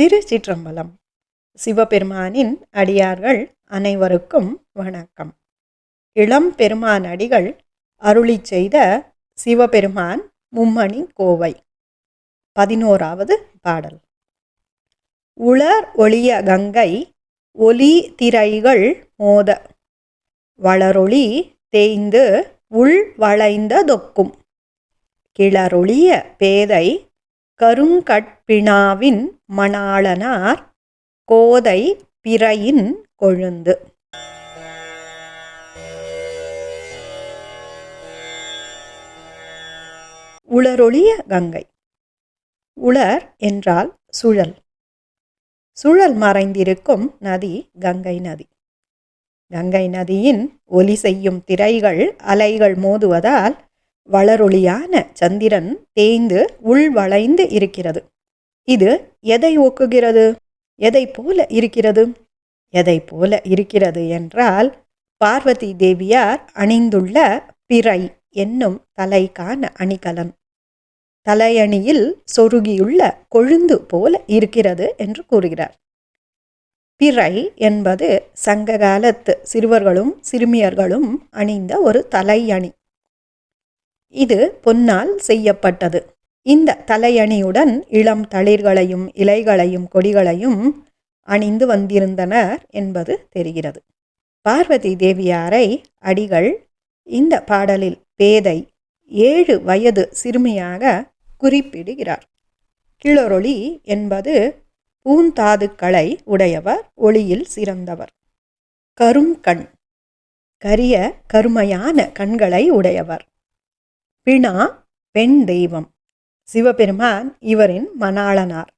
திருச்சிற்றம்பலம். சிவபெருமானின் அடியார்கள் அனைவருக்கும் வணக்கம். இளம் பெருமான் அடிகள் அருளிச் செய்த சிவபெருமான் மும்மணி கோவை. பதினோராவது பாடல். உளர் ஒளிய கங்கை ஒலி திரைகள் மோத. வளரொளி தேய்ந்து உள் வளைந்ததொக்கும் கிளரொளிய பேதை கருங்கட்பிணாவின் மணாளனார் கோதை பிறையின் கொழுந்து. உளரொளிய கங்கை. உளர் என்றால் சுழல். சுழல் மறைந்திருக்கும் நதி கங்கை நதி. கங்கை நதியின் ஒலி செய்யும் திரைகள் அலைகள் மோதுவதால் வளரொளியான சந்திரன் தேய்ந்து உள்வளைந்து இருக்கிறது. இது எதை ஒக்குகிறது எதை போல இருக்கிறது? எதை போல இருக்கிறது என்றால் பார்வதி தேவியார் அணிந்துள்ள பிறை என்னும் தலைக்கான அணிகலன். தலையணியில் சொருகியுள்ள கொழுந்து போல இருக்கிறது என்று கூறுகிறார். பிறை என்பது சங்க காலத்து சிறுவர்களும் சிறுமியர்களும் அணிந்த ஒரு தலையணி. இது பொன்னால் செய்யப்பட்டது. இந்த தலையணியுடன் இளம் தளிர்களையும் இலைகளையும் கொடிகளையும் அணிந்து வந்திருந்தனர் என்பது தெரிகிறது. பார்வதி தேவியாரை அடிகள் இந்த பாடலில் பேதை ஏழு வயது சிறுமியாக குறிப்பிடுகிறார். கிளரொளி என்பது பூந்தாதுக்களை உடையவர் ஒளியில் சிறந்தவர். கருங்கண் கரிய கருமையான கண்களை உடையவர். பிணா பெண் தெய்வம். சிவபெருமான் இவரின் மணாளனார்.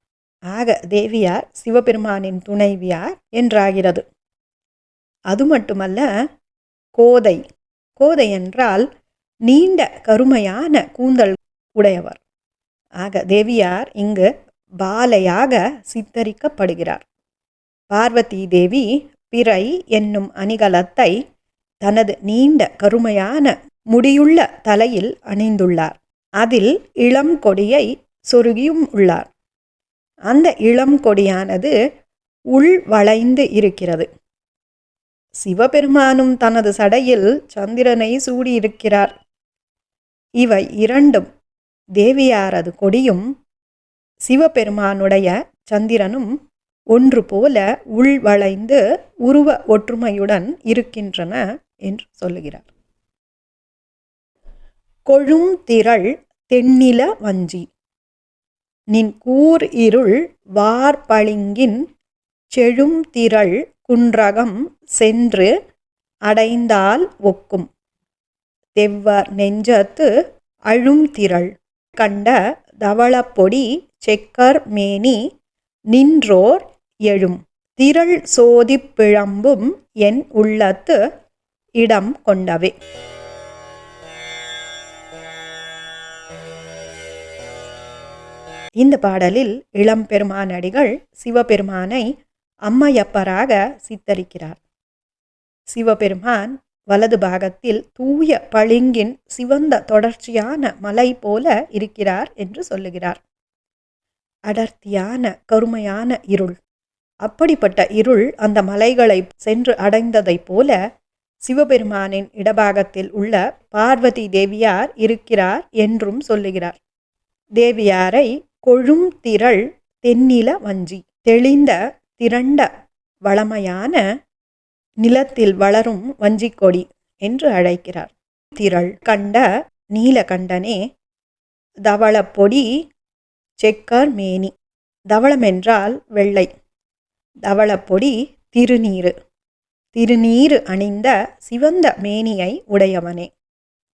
ஆக தேவியார் சிவபெருமானின் துணைவியார் என்றாகிறது. அது மட்டுமல்ல கோதை. கோதை என்றால் நீண்ட கருமையான கூந்தல் உடையவர். ஆக தேவியார் இங்கு பாலையாக சித்தரிக்கப்படுகிறார். பார்வதி தேவி பிறை என்னும் அணிகலத்தை தனது நீண்ட கருமையான முடியுள்ள தலையில் அணிந்துள்ளார். அதில் இளம் கொடியை சொருகியும் உள்ளார். அந்த இளம் கொடியானது உள் வளைந்து இருக்கிறது. சிவபெருமானும் தனது சடையில் சந்திரனை சூடியிருக்கிறார். இவை இரண்டும் தேவியாரது கொடியும் சிவபெருமானுடைய சந்திரனும் ஒன்று போல உள்வளைந்து உருவ ஒற்றுமையுடன் இருக்கின்றன என்று சொல்லுகிறார். கொழும் திரள் தென்னில வஞ்சி. நின் கூர் இருள் வார்பளிங்கின் செழும் திரள் குன்றகம் சென்று அடைந்தால் ஒக்கும். தெவ்வர் நெஞ்சத்து அழும் திரள் கண்ட தவளப்பொடி செக்கர் மேனி நின்றோர் எழும். திரள் சோதிப் பிழம்பும் என் உள்ளத்து இடம் கொண்டவே. இந்த பாடலில் இளம்பெருமான் அடிகள் சிவபெருமானை அம்மையப்பராக சித்தரிக்கிறார். சிவபெருமான் வலது பாகத்தில் தூய பளிங்கின் சிவந்த தொடர்ச்சியான மலை போல இருக்கிறார் என்று சொல்லுகிறார். அடர்த்தியான கருமையான இருள். அப்படிப்பட்ட இருள் அந்த மலைகளை சென்று அடைந்ததைப் போல சிவபெருமானின் இடபாகத்தில் உள்ள பார்வதி தேவியார் இருக்கிறார் என்றும் சொல்லுகிறார். தேவியாரை கொழும் திரள் தென்னில வஞ்சி. தெளிந்த திரண்ட வளமையான நிலத்தில் வளரும் வஞ்சிக்கொடி என்று அழைக்கிறார். திரள் கண்ட நீலகண்டனே தவளப்பொடி செக்கர் மேனி. தவளம் என்றால் வெள்ளை தவளப்பொடி திருநீரு திருநீரு அணிந்த சிவந்த மேனியை உடையவனே.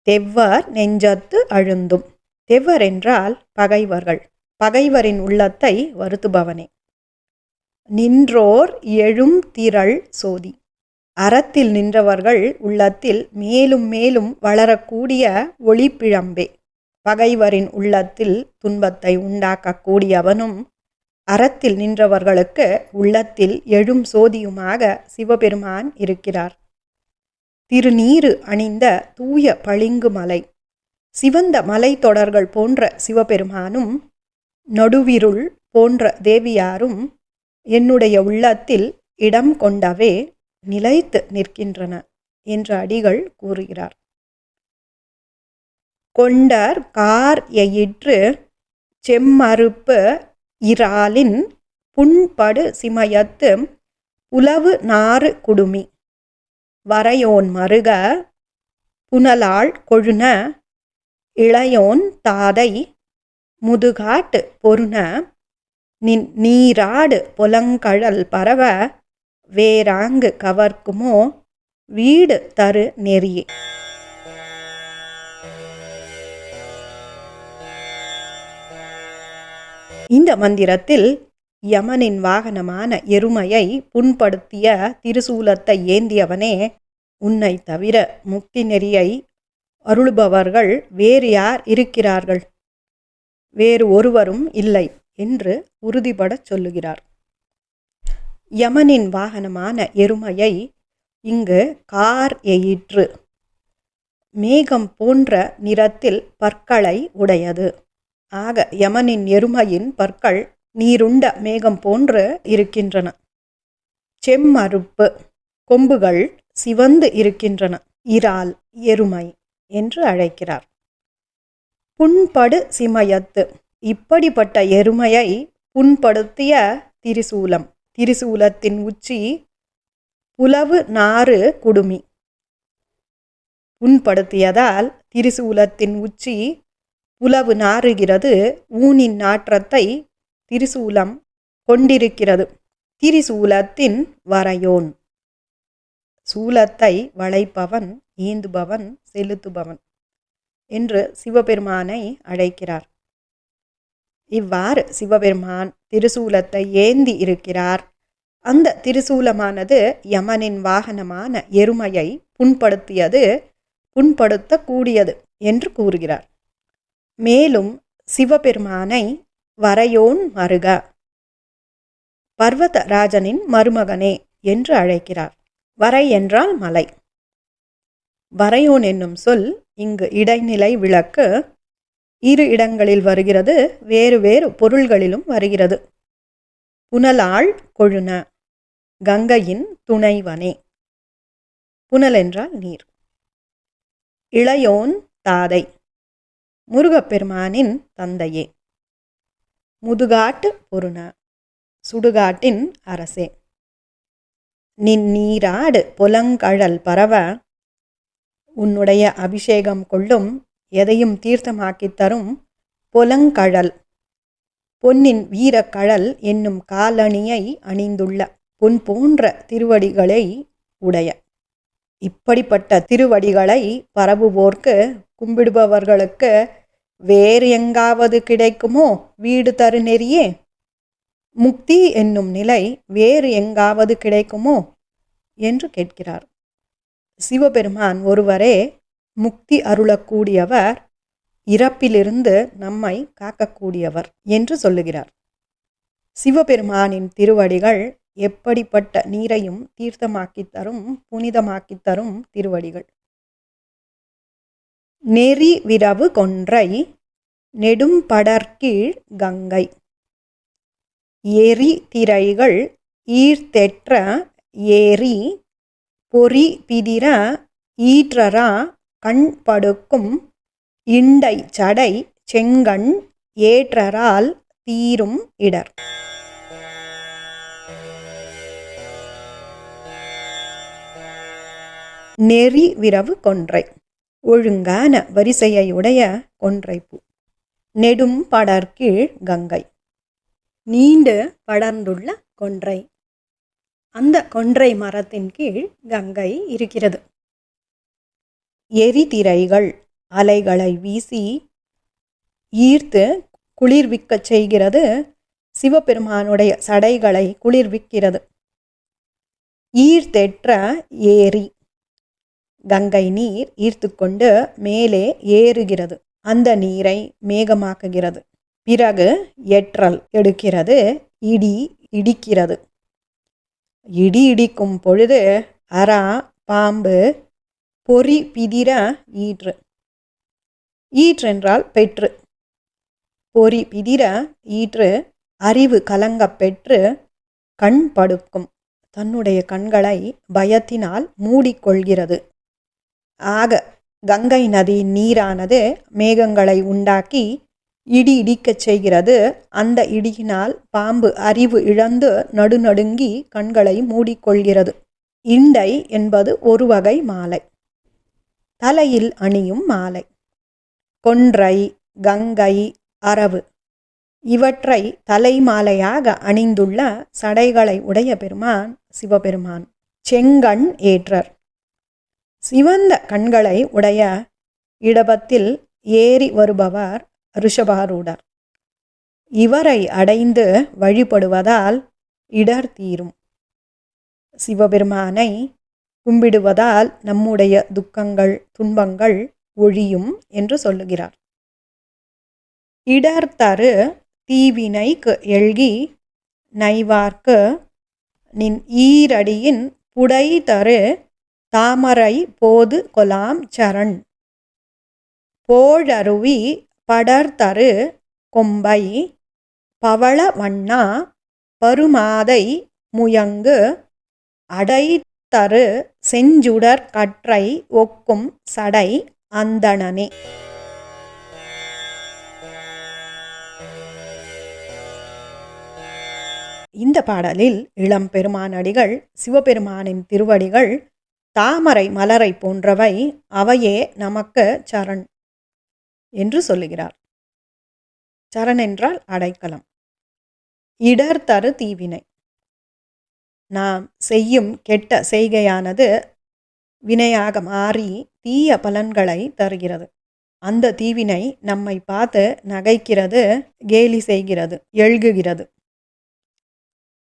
தெவ்வர் நெஞ்சத்து அழுந்தும். தெவ்வர் என்றால் பகைவர்கள். பகைவரின் உள்ளத்தை வருத்துபவனே. நின்றோர் எழும் திரள் சோதி. அறத்தில் நின்றவர்கள் உள்ளத்தில் மேலும் மேலும் வளரக்கூடிய ஒளிப்பிழம்பே. பகைவரின் உள்ளத்தில் துன்பத்தை உண்டாக்கக்கூடியவனும் அறத்தில் நின்றவர்களுக்கு உள்ளத்தில் எழும் சோதியுமாக சிவபெருமான் இருக்கிறார். திருநீரு அணிந்த தூய பளிங்கு மலை. சிவந்த மலைத்தொடர்கள் போன்ற சிவபெருமானும் நடுவிருள் போன்ற தேவியாரும் என்னுடைய உள்ளத்தில் இடம் கொண்டவே நிலைத்து நிற்கின்றன என்று அடிகள் கூறுகிறார். கொண்டர் கார் எயிற்று செம்மறுப்பு இறாலின் புண்படு சிமயத்து புலவு நாறு குடுமி. வரையோன் மருக புனலாள் கொழுன இளையோன் தாதை முதுகாட்டு பொருண நின் நீராடு புலங்கழல் பரவ வேறாங்கு கவர்க்குமோ வீடு தரு நெறியே. இந்த மந்திரத்தில் யமனின் வாகனமான எருமையை புண்படுத்திய திருசூலத்தை ஏந்தியவனே உன்னை தவிர முக்தி நெறியை அருளுபவர்கள் வேறு யார் இருக்கிறார்கள்? வேறு ஒருவரும் இல்லை என்று உறுதிபடச் சொல்லுகிறார். யமனின் வாகனமான எருமையை இங்கு கார் எயிற்று. மேகம் போன்ற நிறத்தில் பற்களை உடையது. ஆக யமனின் எருமையின் பற்கள் நீருண்ட மேகம் போன்று இருக்கின்றன. செம்மறுப்பு கொம்புகள் சிவந்து இருக்கின்றன. இறால் எருமை என்று அழைக்கிறார். புண்படு சிமயத்து. இப்படிப்பட்ட எருமையை புண்படுத்திய திரிசூலம். திரிசூலத்தின் உச்சி புலவு நாறு குடுமி. புண்படுத்தியதால் திரிசூலத்தின் உச்சி புலவு நாறுகிறது. ஊனின் நாற்றத்தை திரிசூலம் கொண்டிருக்கிறது. திரிசூலத்தின் வரையோன். சூலத்தை வளைப்பவன் ஏந்துபவன் செலுத்துபவன். என்று சிவபெருமானை அழைக்கிறார். இவ்வாறு சிவபெருமான் திருசூலத்தை ஏந்தி இருக்கிறார். அந்த திருசூலமானது யமனின் வாகனமான எருமையை புண்படுத்தியது புண்படுத்தக்கூடியது என்று கூறுகிறார். மேலும் சிவபெருமானை வரையோன் மருக பர்வதராஜனின் மருமகனே என்று அழைக்கிறார். வரை என்றால் மலை. வரையோன் என்னும் சொல் இங்கு இடைநிலை விளக்கு இரு இடங்களில் வருகிறது வேறு வேறு பொருள்களிலும் வருகிறது. புனலாள் கொழுன கங்கையின் துணைவனே. புனல் என்றால் நீர். இளையோன் தாதை முருகப்பெருமானின் தந்தையே. முதுகாட்டு பொருண சுடுகாட்டின் அரசே. நின் நீராடு பொலங்கழல் பரவ உன்னுடைய அபிஷேகம் கொள்ளும் எதையும் தீர்த்தமாக்கித் தரும் பொலங்கழல். பொன்னின் வீரக்கழல் என்னும் காலணியை அணிந்துள்ள பொன் போன்ற திருவடிகளை உடைய. இப்படிப்பட்ட திருவடிகளை பரவுவோர்க்கு கும்பிடுபவர்களுக்கு வேறு எங்காவது கிடைக்குமோ வீடு தரு நெறியே. முக்தி என்னும் நிலை வேறு எங்காவது கிடைக்குமோ என்று கேட்கிறார். சிவபெருமான் ஒருவரே முக்தி அருளக்கூடியவர் இறப்பிலிருந்து நம்மை காக்கக்கூடியவர் என்று சொல்லுகிறார். சிவபெருமானின் திருவடிகள் எப்படிப்பட்ட நீரையும் தீர்த்தமாக்கித் தரும் புனிதமாக்கித் தரும் திருவடிகள். நெறி விரவு கொன்றை நெடும்படற்கீழ் கங்கை. எரி திரைகள் ஈர்த்தெற்ற ஏரி பொறி பிதிர ஈற்றரா கண் படுக்கும் இண்டை சடை செங்கண் ஏற்றரால் தீரும் இடர். நெறி விரவு கொன்றை. ஒழுங்கான வரிசையுடைய கொன்றைப்பூ. நெடும் படர்கீழ் கங்கை. நீண்டு படர்ந்துள்ள கொன்றை. அந்த கொன்றை மரத்தின் கீழ் கங்கை இருக்கிறது. எரிதிரைகள் அலைகளை வீசி ஈர்த்து குளிர்விக்கச் செய்கிறது. சிவபெருமானுடைய சடைகளை குளிர்விக்கிறது. ஈர்த்தெற்ற ஏரி கங்கை நீர் ஈர்த்து கொண்டு மேலே ஏறுகிறது. அந்த நீரை மேகமாக்குகிறது. பிறகு எற்றல் எடுக்கிறது. இடி இடிக்கிறது. இடி இடிக்கும் பொழுது அரா பாம்பு பொறி பிதிர ஈற்று. ஈற்றென்றால் பெற்று. பொறி பிதிர ஈற்று அறிவு கலங்கப் பெற்று கண் படுக்கும். தன்னுடைய கண்களை பயத்தினால் மூடிக்கொள்கிறது. ஆக கங்கை நதி நீரானது மேகங்களை உண்டாக்கி இடி இடிக்கச் செய்கிறது. அந்த இடியினால் பாம்பு அறிவு இழந்து நடுநடுங்கி கண்களை மூடிக்கொள்கிறது. இண்டை என்பது ஒரு வகை மாலை. தலையில் அணியும் மாலை. கொன்றை கங்கை அரவு இவற்றை தலைமாலையாக அணிந்துள்ள சடைகளை உடைய பெருமான் சிவபெருமான். செங்கண் ஏற்றர். சிவந்த கண்களை உடைய இடபத்தில் ஏறி வருபவர் ரிஷபாரூடர் இவரை அடைந்து வழிபடுவதால் இடர் தீரும். சிவபெருமானை கும்பிடுவதால் நம்முடைய துக்கங்கள் துன்பங்கள் ஒழியும் என்று சொல்லுகிறார். இடர் தரு தீவினைக்கு எழுகி நைவார்க்கு நின் ஈரடியின் புடை தரு தாமரை போது கொலாம் சரண். போழருவி படர்தரு கொம்பை பவள வண்ணா பருமாதை முயங்கு அடைத்தரு செஞ்சுடர் கற்றை ஒக்கும் சடை அந்தணனே. இந்த பாடலில் இளம் பெருமானடிகள் சிவபெருமானின் திருவடிகள் தாமரை மலரை போன்றவை அவையே நமக்கு சரண். என்று சொல்லுகிறார். சரண் என்றால் அடைக்கலம். இடர் தரு தீவினை. நாம் செய்யும் கெட்ட செய்கையானது வினையாக மாறி தீய பலன்களை தருகிறது. அந்த தீவினை நம்மை பார்த்து நகைக்கிறது கேலி செய்கிறது எழுகுகிறது.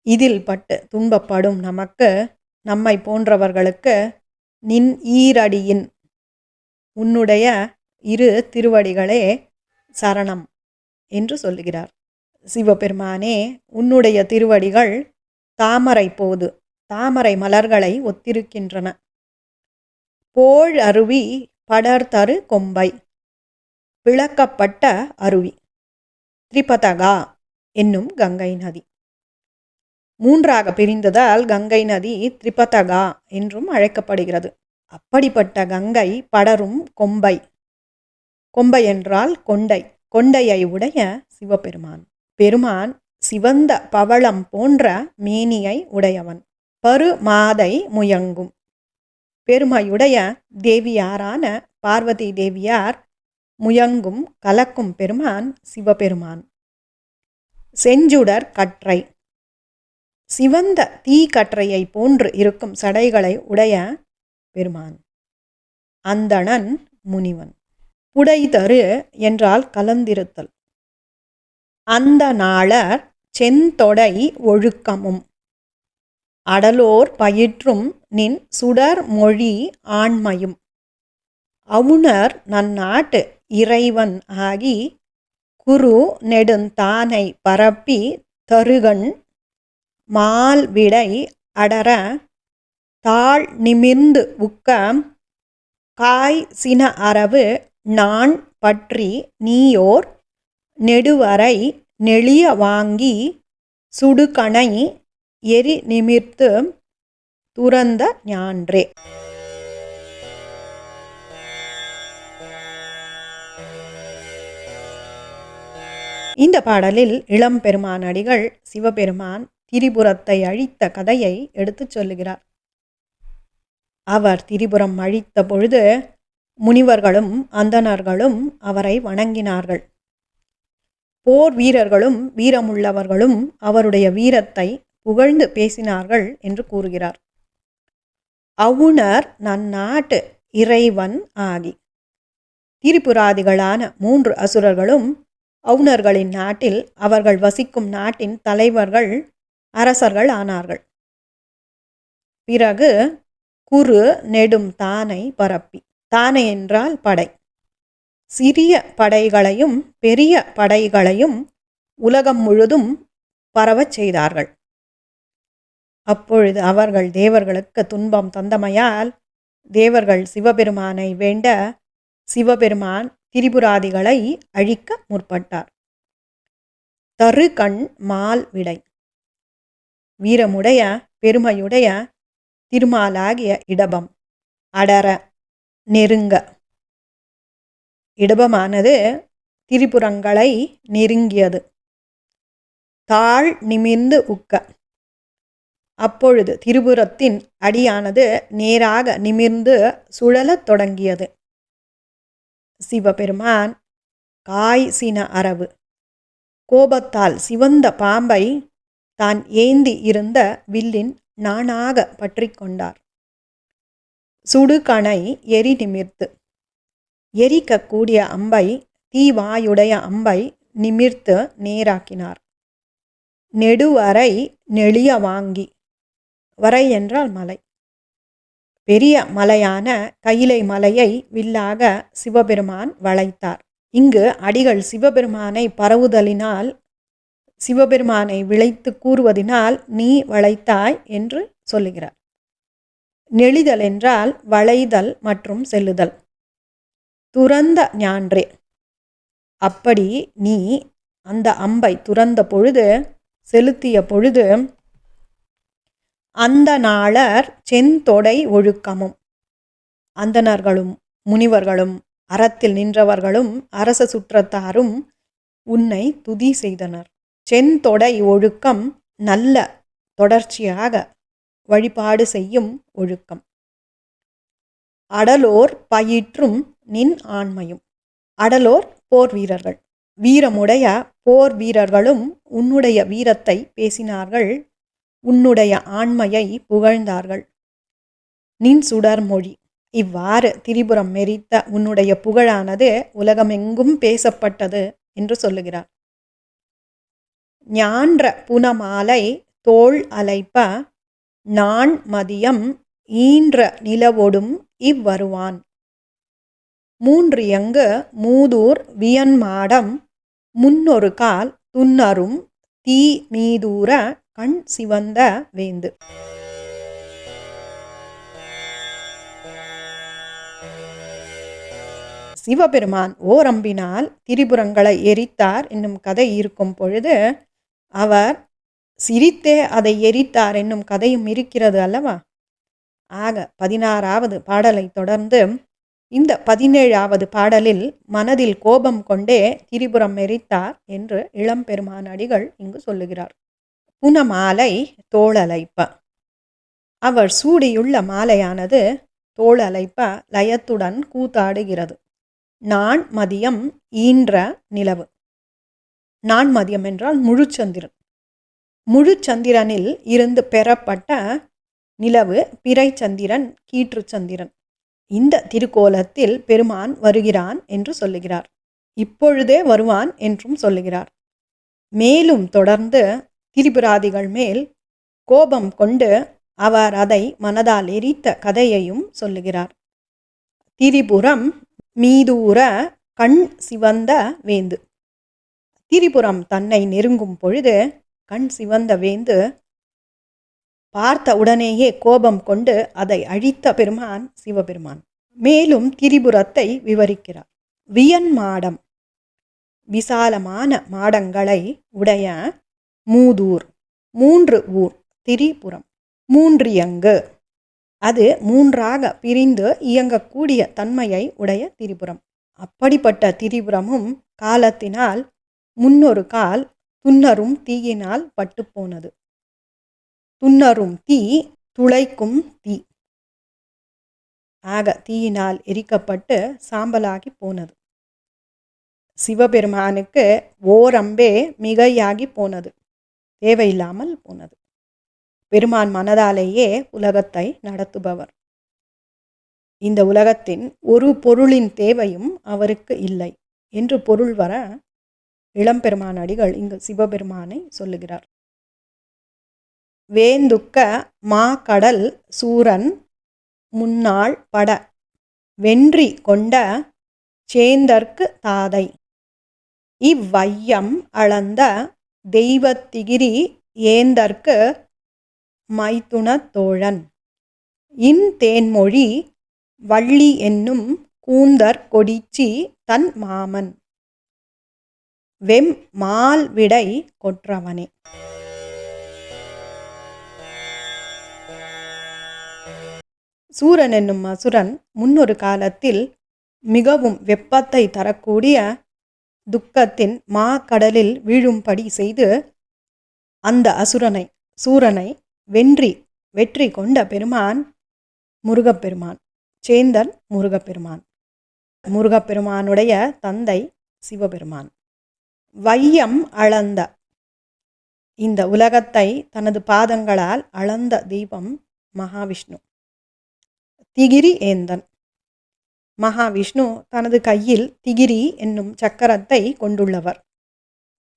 இதில் பட்டு துன்பப்படும் நமக்கு நம்மை போன்றவர்களுக்கு நின் ஈரடியின் உன்னுடைய இரு திருவடிகளே சரணம் என்று சொல்லுகிறார். சிவபெருமானே உன்னுடைய திருவடிகள் தாமரை போது தாமரை மலர்களை ஒத்திருக்கின்றன. போழ் அருவி படர்தரு கொம்பை விளக்கப்பட்ட அருவி திரிபதகா என்னும் கங்கை நதி. மூன்றாக பிரிந்ததால் கங்கை நதி திரிபதகா என்றும் அழைக்கப்படுகிறது. அப்படிப்பட்ட கங்கை படரும் கொம்பை கொம்பை என்றால் கொண்டை. கொண்டையை உடைய சிவபெருமான். பெருமான் சிவந்த பவளம் போன்ற மேனியை உடையவன். பரு மாதை முயங்கும். பெருமையுடைய தேவியாரான பார்வதி தேவியார் முயங்கும் கலக்கும் பெருமான் சிவபெருமான். செஞ்சுடர் கற்றை. சிவந்த தீ கற்றையை போன்று இருக்கும் சடைகளை உடைய பெருமான். அந்தணன் முனிவன். புடைதரு என்றால் கலந்திருத்தல். அந்த நாளர் செந்தொடை ஒழுக்கமும். அடலோர் பயிற்றும் நின் சுடர் மொழி ஆண்மையும். அவுணர் நன்னாட்டு இறைவன் ஆகி குரு நெடுந்தானை பரப்பி தருகண் மால் விடை அடர தாழ் நிமிர்ந்து உக்க காய் சின அரவு நான் பற்றி நீயோர் நெடுவரை நெளிய வாங்கி சுடுகணை எரி நிமிர்த்து துறந்த ஞான்றே. இந்த பாடலில் இளம் பெருமான் அடிகள் சிவபெருமான் திரிபுரத்தை அழித்த கதையை எடுத்துச் சொல்லுகிறார். அவர் திரிபுரம் அழித்த பொழுது முனிவர்களும் அந்தணர்களும் அவரை வணங்கினார்கள். போர் வீரர்களும் வீரமுள்ளவர்களும் அவருடைய வீரத்தை புகழ்ந்து பேசினார்கள் என்று கூறுகிறார். அவுணர் நன்னாட்டு இறைவன் ஆகி. திரிபுராதிகளான மூன்று அசுரர்களும் அவுணர்களின் நாட்டில் அவர்கள் வசிக்கும் நாட்டின் தலைவர்கள் அரசர்கள் ஆனார்கள். பிறகு குறு நெடும் தானை பரப்பி. தானே என்றால் படை. சிறிய படைகளையும் பெரிய படைகளையும் உலகம் முழுதும் பரவச் செய்தார்கள். அப்பொழுது அவர்கள் தேவர்களுக்கு துன்பம் தந்தமையால் தேவர்கள் சிவபெருமானை வேண்ட சிவபெருமான் திரிபுராதிகளை அழிக்க முற்பட்டார். தருகண் மால் விடை. வீரமுடைய பெருமையுடைய திருமாலாகிய இடபம். அடர நெருங்க. இடபமானது திரிபுரங்களை நெருங்கியது. தாழ் நிமிர்ந்து உக்க. அப்பொழுது திரிபுரத்தின் அடியானது நேராக நிமிர்ந்து சுழலத் தொடங்கியது. சிவபெருமான் காய் சின அரவு. கோபத்தால் சிவந்த பாம்பை தான் ஏந்தி இருந்த வில்லின் நானாக பற்றி கொண்டார். சுடுகணை எரி நிமிர்த்து. எரிக்கக்கூடிய அம்பை தீவாயுடைய அம்பை நிமிர்த்து நேராக்கினார். நெடுவரை நெளிய வாங்கி வரை என்றால் மலை. பெரிய மலையான கையிலை மலையை வில்லாக சிவபெருமான் வளைத்தார். இங்கு அடிகள் சிவபெருமானை பரவுதலினால் சிவபெருமானை விளைத்து கூறுவதினால் நீ வளைத்தாய் என்று சொல்லுகிறார். நெளிதல் என்றால் வளைதல் மற்றும் செல்லுதல். துறந்த ஞான்றே. அப்படி நீ அந்த அம்பை துறந்த பொழுது செலுத்திய பொழுது அந்த நாளர் செந்தொடை ஒழுக்கமும். அந்தணர்களும் முனிவர்களும் அறத்தில் நின்றவர்களும் அரச சுற்றத்தாரும் உன்னை துதி செய்தனர். செந்தொடை ஒழுக்கம் நல்ல தொடர்ச்சியாக வழிபாடு செய்யும் ஒழுக்கம். அடலோர் பயிற்றும் நின் ஆண்மையும். அடலோர் போர் வீரர்கள். வீரமுடைய போர் வீரர்களும் உன்னுடைய வீரத்தை பேசினார்கள். உன்னுடைய ஆண்மையை புகழ்ந்தார்கள். நின் சுடர்மொழி. இவ்வாறு திரிபுரம் மெரித்த உன்னுடைய புகழானது உலகமெங்கும் பேசப்பட்டது என்று சொல்லுகிறார். ஞான்ற புனமாலை தோல் அலைப்ப நான் மதியம் ஈன்ற நிலவொடும் இவ்வருவான் மூன்று எங்கு மூதூர் வியன்மாடம் முன்னொரு கால் துன்னரும் தீ மீதூர கண் சிவந்த வேந்து. சிவபெருமான் ஓரம்பினால் திரிபுரங்களை எரித்தார் என்னும் கதை இருக்கும் பொழுது அவர் சிரித்தே அதை எரித்தார் என்னும் கதையும் இருக்கிறது அல்லவா? ஆக பதினாறாவது பாடலை தொடர்ந்து இந்த பதினேழாவது பாடலில் மனதில் கோபம் கொண்டே திரிபுரம் எரித்தார் என்று இளம்பெருமான் அடிகள் இங்கு சொல்லுகிறார். புனமாலை தோளலைப்ப. அவர் சூடியுள்ள மாலையானது தோளலைப்ப லயத்துடன் கூத்தாடுகிறது. நான் மதியம் ஈன்ற நிலவு. நான் மதியம் என்றால் முழுச்சந்திரன். முழுச்சந்திரனில் இருந்து பெறப்பட்ட நிலவு பிறை சந்திரன் கீற்று சந்திரன். இந்த திருக்கோலத்தில் பெருமான் வருகிறான் என்று சொல்லுகிறார். இப்பொழுதே வருவான் என்றும் சொல்லுகிறார். மேலும் தொடர்ந்து திரிபுராதிகள் மேல் கோபம் கொண்டு அவர் அதை மனதால் எரித்த கதையையும் சொல்லுகிறார். திரிபுரம் மீதூர கண் சிவந்த வேந்து. திரிபுரம் தன்னை நெருங்கும் பொழுது கண் சிவந்த வேந்து பார்த்த உடனேயே கோபம் கொண்டு அதை அழித்த பெருமான் சிவபெருமான். மேலும் திரிபுரத்தை விவரிக்கிறார். வியன் மாடம் விசாலமான மாடங்களை உடைய மூதூர் மூன்று ஊர் திரிபுரம் மூன்றியங்கு. அது மூன்றாக பிரிந்து இயங்கக்கூடிய தன்மையை உடைய திரிபுரம். அப்படிப்பட்ட திரிபுரமும் காலத்தினால் முன்னொரு கால் துன்னரும் தீயினால் பட்டுப்போனது. துன்னரும் தீ துளைக்கும் தீ. ஆக தீயினால் எரிக்கப்பட்டு சாம்பலாகி போனது. சிவபெருமானுக்கு ஓரம்பே மிகையாகி போனது. தேவையில்லாமல் போனது. பெருமான் மனதாலேயே உலகத்தை நடத்துபவர். இந்த உலகத்தின் ஒரு பொருளின் தேவையும் அவருக்கு இல்லை. என்று பொருள் வர இளம்பெருமான் அடிகள் இங்கு சிவபெருமானை சொல்லுகிறார். வேந்துக்க மா கடல் சூரன் முன்னாள் பட வென்றி கொண்ட சேந்தர்க்கு தாதை. இவ்வையம் அளந்த தெய்வத்திகிரி ஏந்தற்கு மைத்துணத்தோழன் இன் தேன்மொழி வள்ளி என்னும் கூந்தர் கொடிச்சி தன் மாமன். வெம் மால் விடை கொற்றவனே. சூரன் என்னும் அசுரன் முன்னொரு காலத்தில் மிகவும் வெப்பத்தை தரக்கூடிய துக்கத்தின் மா கடலில் வீழும்படி செய்து அந்த அசுரனை சூரனை வென்றி வெற்றி கொண்ட பெருமான் முருகப்பெருமான் சேந்தன் முருகப்பெருமான். முருகப்பெருமானுடைய தந்தை சிவபெருமான். வையம் அளந்த. இந்த உலகத்தை தனது பாதங்களால் அளந்த தெய்வம் மகாவிஷ்ணு. திகிரி ஏந்தன். மகாவிஷ்ணு தனது கையில் திகிரி என்னும் சக்கரத்தை கொண்டுள்ளவர்.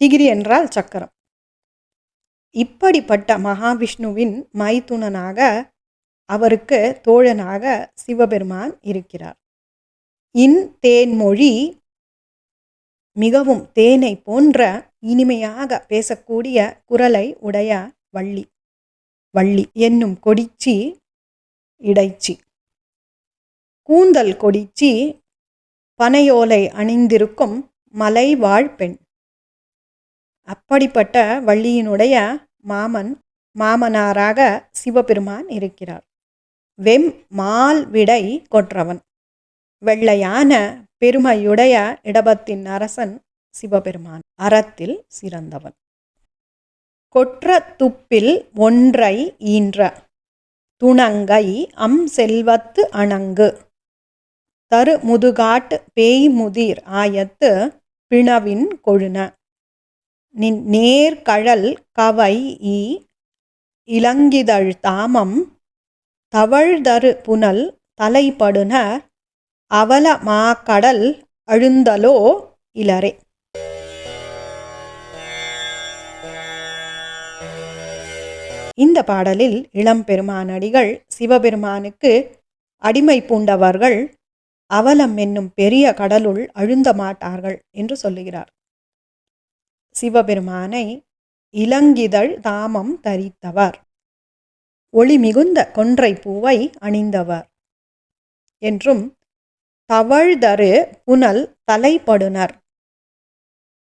திகிரி என்றால் சக்கரம். இப்படிப்பட்ட மகாவிஷ்ணுவின் மைத்துனனாக அவருக்கு தோழனாக சிவபெருமான் இருக்கிறார். இன் தேன்மொழி மிகவும் தேனை போன்ற இனிமையாக பேசக்கூடிய குரலை உடைய வள்ளி வள்ளி என்னும் கொடிச்சி இடைச்சி. கூந்தல் கொடிச்சி பனையோலை அணிந்திருக்கும் மலைவாழ் பெண். அப்படிப்பட்ட வள்ளியினுடைய மாமன் மாமனாராக சிவபெருமான் இருக்கிறார். வெம் மால் விடை கொற்றவன். வெள்ளையான பெருமையுடைய இடபத்தின் அரசன் சிவபெருமான். அறத்தில் சிறந்தவன். கொற்ற துப்பில் ஒன்றை ஈன்ற துணங்கை அம் செல்வத்து அணங்கு. தரு முதுகாட்டு பேய்முதிர் ஆயத்து பிணவின் கொழுன. நின் நேர்கழல் கவை ஈ இளங்கிதழ் தாமம் தவழ்தரு புனல் தலைப்படுன அவல மாக்கடல் அழுந்தலோ இலரே இந்த பாடலில் இளம்பெருமானடிகள் சிவபெருமானுக்கு அடிமை பூண்டவர்கள் அவலம் என்னும் பெரிய கடலுள் அழுந்த மாட்டார்கள் என்று சொல்லுகிறார். சிவபெருமானை இளங்கிதழ் தாமம் தரித்தவர். ஒளி மிகுந்த கொன்றை பூவை அணிந்தவர் என்றும் தவழ்தரு புனல் தலைப்படுனர்.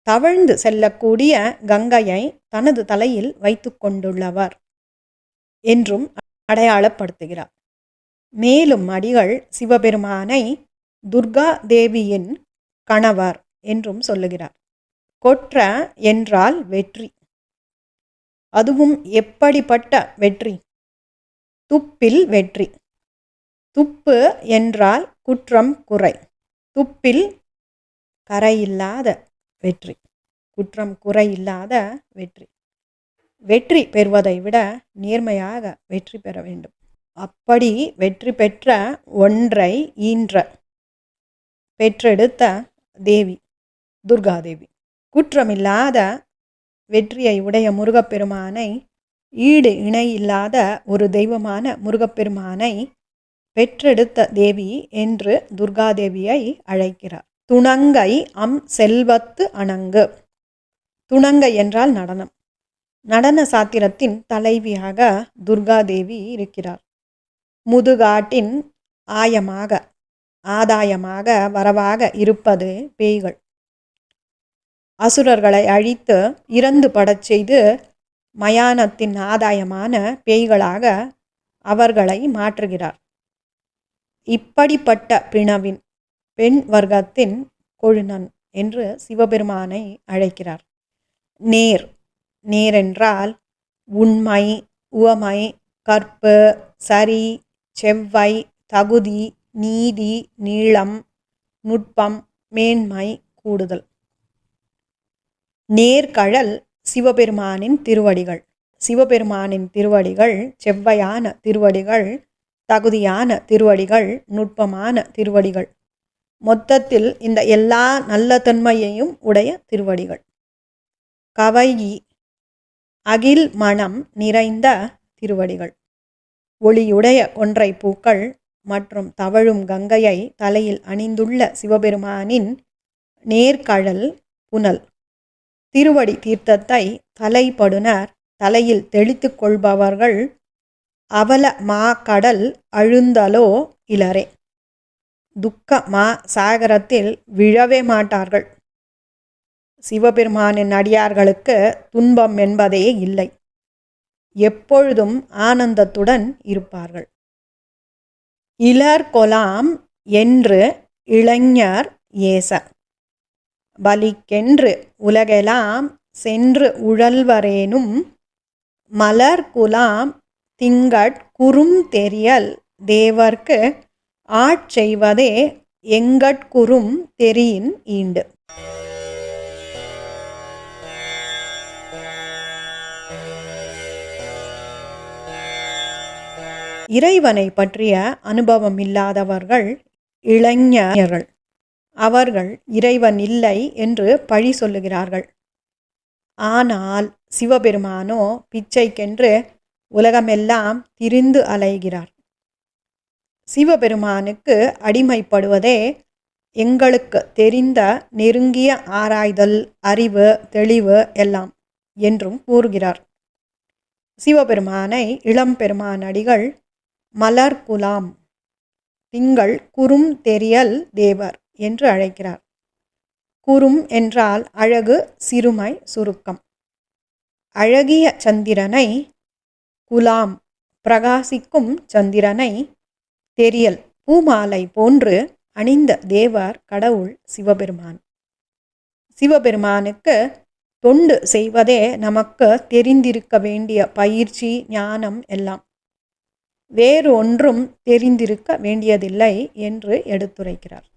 தவழ்ந்து செல்லக்கூடிய கங்கையை தனது தலையில் வைத்து கொண்டுள்ளவர் என்றும் அடையாளப்படுத்துகிறார். மேலும் அடிகள் சிவபெருமானை துர்கா தேவியின் கணவர் என்றும் சொல்லுகிறார். கொற்ற என்றால் வெற்றி. அதுவும் எப்படிப்பட்ட வெற்றி? துப்பில் வெற்றி. துப்பு என்றால் குற்றம் குறை. துப்பில் கரையில்லாத வெற்றி. குற்றம் குறையில்லாத வெற்றி. வெற்றி பெறுவதை விட நேர்மையாக வெற்றி பெற வேண்டும். அப்படி வெற்றி பெற்ற ஒன்றை ஈன்ற பெற்றெடுத்த தேவி துர்காதேவி குற்றமில்லாத வெற்றியை உடைய முருகப்பெருமானை ஈடு இணையில்லாத ஒரு தெய்வமான முருகப்பெருமானை பெற்றெடுத்த தேவி என்று துர்காதேவியை அழைக்கிறார். துணங்கை அம் செல்வத்து அணங்கு. துணங்கை என்றால் நடனம். நடன சாத்திரத்தின் தலைவியாக துர்காதேவி இருக்கிறார். முதுகாட்டின் ஆயமாக ஆதாயமாக வரவாக இருப்பது பேய்கள். அசுரர்களை அழித்து இறந்து படச் செய்து மயானத்தின் ஆதாயமான பேய்களாக அவர்களை மாற்றுகிறார். இப்படிப்பட்ட பிணவின் பெண் வர்க்கத்தின் கொழுநன் என்று சிவபெருமானை அழைக்கிறார். நேர் நேரென்றால் உண்மை உவமை கற்பு சரி செவ்வை தகுதி நீதி நீளம் நுட்பம் மேன்மை கூடுதல். நேர்கழல் சிவபெருமானின் திருவடிகள். சிவபெருமானின் திருவடிகள் செவ்வையான திருவடிகள் தகுதியான திருவடிகள் நுட்பமான திருவடிகள். மொத்தத்தில் இந்த எல்லா நல்ல தன்மையையும் உடைய திருவடிகள். கவையி அகில் மனம் நிறைந்த திருவடிகள். ஒளியுடைய கொன்றை பூக்கள் மற்றும் தவழும் கங்கையை தலையில் அணிந்துள்ள சிவபெருமானின் நேர்கழல் புனல். திருவடி தீர்த்தத்தை தலைப்படுனர் தலையில் தெளித்து கொள்பவர்கள் அவல மா கடல் அழுந்தலோ இலரே துக்க மா சாகரத்தில் விழவே மாட்டார்கள். சிவபெருமானின் அடியார்களுக்கு துன்பம் என்பதே இல்லை. எப்பொழுதும் ஆனந்தத்துடன் இருப்பார்கள். இளர் கொலாம் என்று இளைஞர் ஏச. பலிக்கென்று உலகெலாம் சென்று உழல்வரேனும் மலர் குலாம் திங்கட் குறும் தெரியல். தேவர்க்கு ஆட்செய்வதே எங்கட்குறும் தெரியின் ஈண்டு. இறைவனை பற்றிய அனுபவம் இல்லாதவர்கள் இளைஞர்கள். அவர்கள் இறைவன் இல்லை என்று பழி சொல்லுகிறார்கள். ஆனால் சிவபெருமானோ பிச்சைக்கென்று உலகமெல்லாம் திரிந்து அலைகிறார். சிவபெருமானுக்கு அடிமைப்படுவதே எங்களுக்கு தெரிந்த நெருங்கிய ஆராய்தல் அறிவு தெளிவு எல்லாம் என்றும் கூறுகிறார். சிவபெருமானை இளம்பெருமானடிகள் மலர் குலாம் திங்கள் குறும் தெரியல் தேவர் என்று அழைக்கிறார். குறும் என்றால் அழகு சிறுமை சுருக்கம். அழகிய சந்திரனை குலாம் பிரகாசிக்கும் சந்திரனை தெரியல் பூமாலை போன்று அணிந்த தேவர் கடவுள் சிவபெருமான். சிவபெருமானுக்கு தொண்டு செய்வதே நமக்கு தெரிந்திருக்க வேண்டிய பயிற்சி ஞானம் எல்லாம். வேறு ஒன்றும் தெரிந்திருக்க வேண்டியதில்லை என்று எடுத்துரைக்கிறார்.